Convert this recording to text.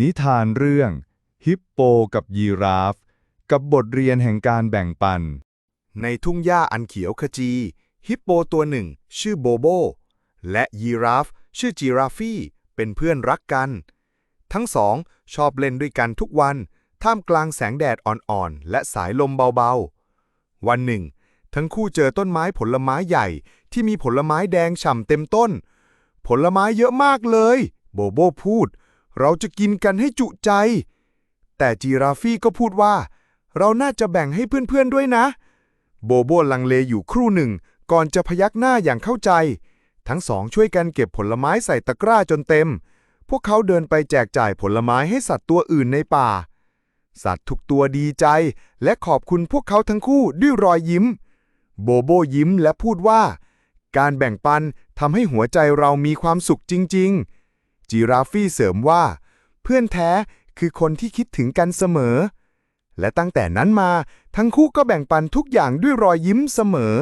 นิทานเรื่อง ฮิปโปกับยีราฟ กับบทเรียนแห่งการแบ่งปัน ในทุ่งหญ้าอันเขียวขจี ฮิปโปตัวหนึ่ง ชื่อโบโบ และยีราฟ ชื่อจีราฟี่เป็นเพื่อนรักกัน ทั้งสองชอบเล่นด้วยกันทุกวัน ท่ามกลางแสงแดดอ่อนๆ และสายลมเบาๆ วันหนึ่ง ทั้งคู่เจอต้นไม้ผลไม้ใหญ่ที่มีผลไม้แดงฉ่ำเต็มต้น ผลไม้เยอะมากเลย โบโบพูด เราจะกินกันให้จุใจ แต่จีราฟี่ก็พูดว่า เราน่าจะแบ่งให้เพื่อนๆด้วยนะ โบโบลังเลอยู่ครู่หนึ่ง ก่อนจะพยักหน้าอย่างเข้าใจ ทั้งสองช่วยกันเก็บผลไม้ใส่ตะกร้าจนเต็ม พวกเขาเดินไปแจกจ่ายผลไม้ให้สัตว์ตัวอื่นในป่า สัตว์ทุกตัวดีใจ และขอบคุณพวกเขาทั้งคู่ด้วยรอยยิ้ม โบโบยิ้มและพูดว่า การแบ่งปันทำให้หัวใจเรามีความสุขจริง ๆ จิราฟี่เสริมว่า เพื่อนแท้คือคนที่คิดถึงกันเสมอ และตั้งแต่นั้นมาทั้งคู่ก็แบ่งปันทุกอย่างด้วยรอยยิ้มเสมอ